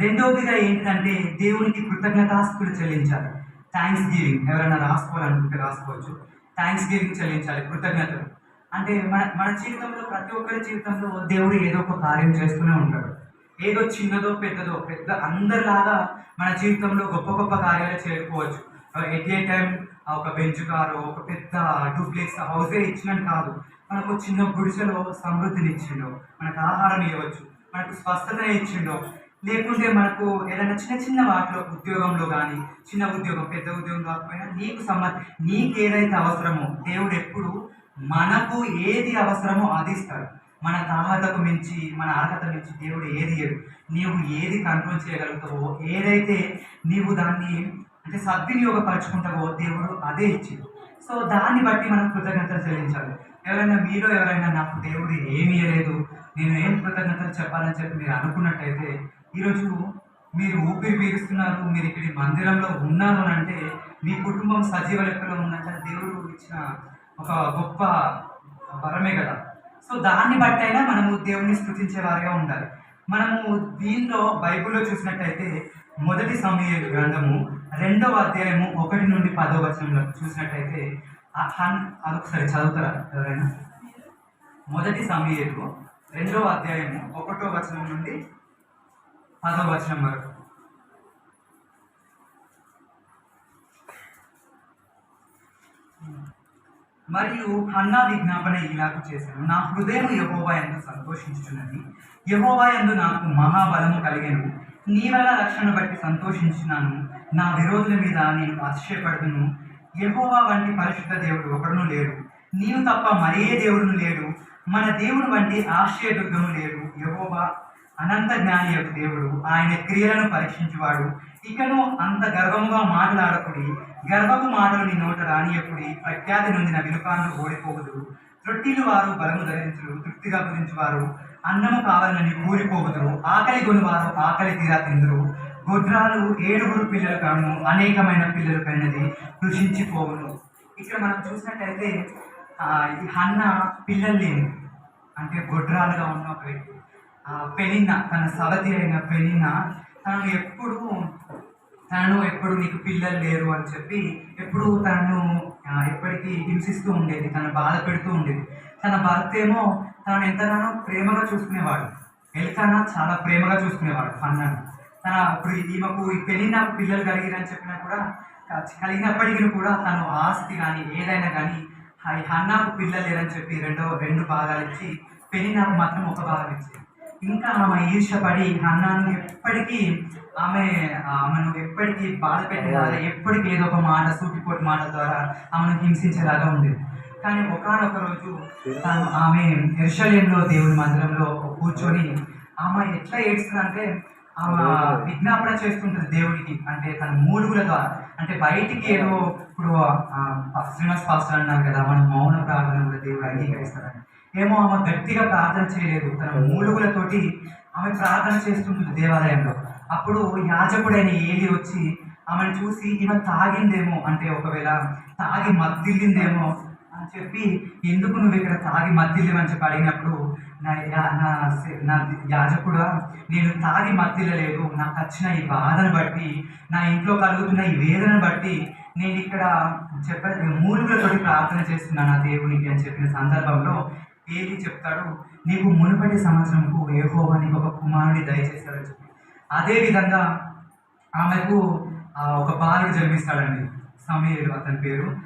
రెండవదిగా ఏంటంటే దేవునికి కృతజ్ఞతాస్తులు చెల్లించాలి. థ్యాంక్స్ గివింగ్ ఎవరైనా రాసుకోవాలనుకుంటే రాసుకోవచ్చు. థ్యాంక్స్ గివింగ్ చెల్లించాలి కృతజ్ఞతలు. అంటే మన మన జీవితంలో ప్రతి ఒక్కరి జీవితంలో దేవుడు ఏదో ఒక కార్యం చేస్తూనే ఉంటాడు. ఏదో చిన్నదో పెద్దదో పెద్ద అందరిలాగా మన జీవితంలో గొప్ప గొప్ప కార్యాలు చేరుకోవచ్చు ఎట్ ఏ టైం ఒక బెంచ్ కారు ఒక పెద్ద డూప్లెక్స్ హౌసే ఇచ్చినట్టు కాదు. మనకు చిన్న గుడిసెలో సమృద్ధిని ఇచ్చిండో మనకు ఆహారం ఇవ్వచ్చు మనకు స్వస్థత ఇచ్చిండో లేకుంటే మనకు ఏదైనా చిన్న చిన్న వాటిలో ఉద్యోగంలో కానీ చిన్న ఉద్యోగం పెద్ద ఉద్యోగం కాకపోయినా నీకు సంబంధ నీకు ఏదైతే అవసరమో దేవుడు ఎప్పుడు మనకు ఏది అవసరమో అది ఇస్తాడు. మన తాహతకు మించి మన అర్హత మించి దేవుడు ఏది నీవు ఏది కంట్రోల్ చేయగలుగుతావో ఏదైతే నీవు దాన్ని అంటే సద్వినియోగపరచుకుంటావో దేవుడు అదే ఇచ్చింది సో దాన్ని బట్టి మనం కృతజ్ఞతలు చెల్లించాలి. ఎవరైనా మీలో ఎవరైనా నాకు దేవుడు ఏమీ ఇవ్వలేదు నేను ఏం కృతజ్ఞతలు చెప్పాలని చెప్పి మీరు అనుకున్నట్టయితే ఈరోజు మీరు ఊపిరి పీలుస్తున్నారు మీరు ఇక్కడ మందిరంలో ఉన్నారు అని అంటే మీ కుటుంబం సజీవ లెక్కలో ఉందంటే దేవుడు ఇచ్చిన ఒక గొప్ప వరమే కదా. సో దాన్ని బట్టి అయినా మనము దేవుణ్ణి స్థుతించే వారిగా ఉండాలి. మనము దీనిలో బైబిల్లో చూసినట్టయితే మొదటి సమయ గ్రంథము రెండవ అధ్యాయము ఒకటి నుండి పదో వచనంలో చూసినట్టయితే అదొకసారి చదువుతారా ఎవరైనా? మొదటి సమయలు రెండవ అధ్యాయము ఒకటో వచనం నుండి పదో వచనం వరకు. మరియు హన్నా విజ్ఞాపన ఇలాగ చేశాను. నా హృదయం యహోవా ఎందు సంతోషించుచున్నది. యహోవా ఎందు నాకు మహాబలము కలిగాను. నీ వల్ల రక్షణ బట్టి సంతోషించినాను. నా విరోధుల మీద నేను ఆశ్చర్యపడుతును యహోవా వంటి పరిశుద్ధ దేవుడు ఒకడును లేడు. నీవు తప్ప మరే దేవుడును లేడు. మన దేవుడు వంటి ఆశ్చర్యదుర్గము లేడు. యహోవా అనంత జ్ఞాని యొక్క దేవుడు ఆయన క్రియలను పరీక్షించువాడు. ఇకను అంత గర్వముగా మాట్లాడకుడి గర్వపు మాటలు నీ నోట రానియకుడి ప్రఖ్యాతి నొందిన వినుకాండు ఓడిపోవదు తొట్టిలు వారు బలము ధరించుడు తృప్తిగా గురించువారు. అన్నము కావాలని కూలిపోవదురు ఆకలి కొనువారు ఆకలి తీరా తిందురు. గుడ్రాలు ఏడుగురు పిల్లలు కాను అనేకమైన పిల్లలు కన్నది కృషించిపోవును. ఇక్కడ మనం చూసినట్టయితే అన్న హన్న పిల్లలు లేని అంటే గొడ్రాలుగా ఉన్న ఒక వ్యక్తి. పెనిన్న తన సవతి అయిన పెనిన్న తను ఎప్పుడు తనను ఎప్పుడు నీకు పిల్లలు లేరు అని చెప్పి ఎప్పుడు తనను ఎప్పటికీ హింసిస్తూ ఉండేది తను బాధ పెడుతూ ఉండేది. తన భర్త ఏమో తనను ఎంతగానో ప్రేమగా చూసుకునేవాడు. ఎల్కానా చాలా ప్రేమగా చూసుకునేవాడు పన్నను తన ఇప్పుడు ఈమెకు ఈ పెళ్ళి నాకు పిల్లలు కలిగిరని చెప్పినా కూడా కలిగినప్పటికీ కూడా తను ఆస్తి కానీ ఏదైనా కానీ హన్నాకు పిల్లలు లేరని చెప్పి రెండో రెండు భాగాలు ఇచ్చి పెళ్ళి నాకు మాత్రం ఒక భాగం ఇచ్చింది ఇంకా ఆమె ఈర్షపడి హన్నాను ఎప్పటికీ ఆమె ఆమెను ఎప్పటికీ బాధ పెట్టేలాగా ఎప్పటికీ ఏదో ఒక మాట సూటిపోటి మాట ద్వారా ఆమెను హింసించేలాగా ఉండేది కానీ ఒకనొక రోజు తాను ఆమె ఎరుషలేంలో దేవుని మందిరంలో కూర్చొని ఆమె ఎట్లా ఏడుస్తుందంటే ఆమె విజ్ఞాపన చేస్తుంటుంది దేవుడికి. అంటే తన మూలుగుల ద్వారా. అంటే బయటికి ఏదో ఇప్పుడు శ్రీనివాస్ పాస్టర్ అన్నారు కదా మన మౌన ప్రార్థన కూడా దేవుడు అంగీకరిస్తాడని ఏమో ఆమె గట్టిగా ప్రార్థన చేయలేదు. తన మూలుగులతోటి ఆమె ప్రార్థన చేస్తుంటుంది దేవాలయంలో. అప్పుడు యాజకుడైన ఏలి వచ్చి ఆమెను చూసి ఈమె తాగిందేమో? అంటే ఒకవేళ తాగి మద్దిల్లిందేమో? అని చెప్పి ఎందుకు నువ్వు ఇక్కడ తాగి మద్దిల్లేమని చెప్పి అడిగినప్పుడు నా యా- నా నా యాజకుడా నేను తాగి మద్దిల్లలేదు. నాకు వచ్చిన ఈ బాధను బట్టి నా ఇంట్లో కలుగుతున్న ఈ వేదనను బట్టి నేను ఇక్కడ చెప్ప మూలుగులతోటి ప్రార్థన చేస్తున్నాను నా దేవునికి అని చెప్పిన సందర్భంలో ఏది చెప్తాడు నీకు మునుపటి సంవత్సరంకు ఏహోవా నీకు ఒక కుమారుడి దయచేస్తాడని చెప్పి. అదేవిధంగా ఆమెకు ఒక బాలుడు జన్మిస్తాడండి. సమీరుడు అతని పేరు.